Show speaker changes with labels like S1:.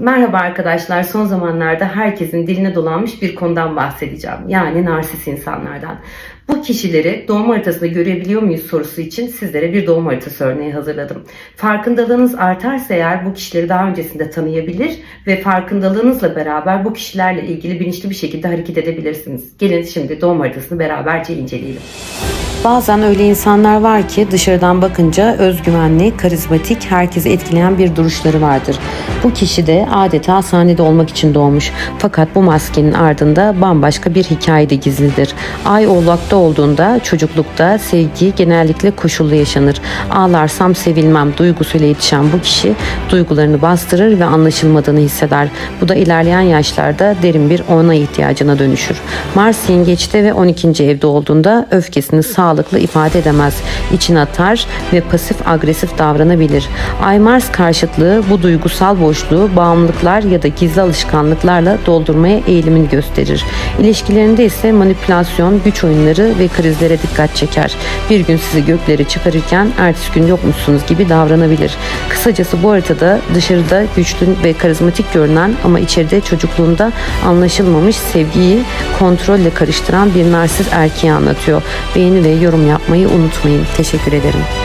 S1: Merhaba arkadaşlar. Son zamanlarda herkesin diline dolanmış bir konudan bahsedeceğim. Yani narsist insanlardan. Bu kişileri doğum haritasında görebiliyor muyuz sorusu için sizlere bir doğum haritası örneği hazırladım. Farkındalığınız artarsa eğer bu kişileri daha öncesinde tanıyabilir ve farkındalığınızla beraber bu kişilerle ilgili bilinçli bir şekilde hareket edebilirsiniz. Gelin şimdi doğum haritasını beraberce inceleyelim. Bazen öyle insanlar var ki dışarıdan bakınca özgüvenli, karizmatik, herkesi etkileyen bir duruşları vardır. Bu kişi de adeta sahnede olmak için doğmuş. Fakat bu maskenin ardında bambaşka bir hikaye de gizlidir. Ay oğlakta olduğunda çocuklukta sevgi genellikle koşullu yaşanır. Ağlarsam sevilmem duygusuyla yetişen bu kişi duygularını bastırır ve anlaşılmadığını hisseder. Bu da ilerleyen yaşlarda derin bir ona ihtiyacına dönüşür. Mars yengeçte ve 12. evde olduğunda öfkesini sağlıklı ifade edemez. İçine atar ve pasif agresif davranabilir. Ay Mars karşıtlığı bu duygusal boşluğu bağımlılıklar ya da gizli alışkanlıklarla doldurmaya eğilimini gösterir. İlişkilerinde ise manipülasyon, güç oyunları ve krizlere dikkat çeker. Bir gün sizi göklere çıkarırken ertesi gün yokmuşsunuz gibi davranabilir. Kısacası bu haritada dışarıda güçlü ve karizmatik görünen ama içeride çocukluğunda anlaşılmamış sevgiyi kontrolle karıştıran bir narsist erkeği anlatıyor. Beğeni ve yorum yapmayı unutmayın. Teşekkür ederim.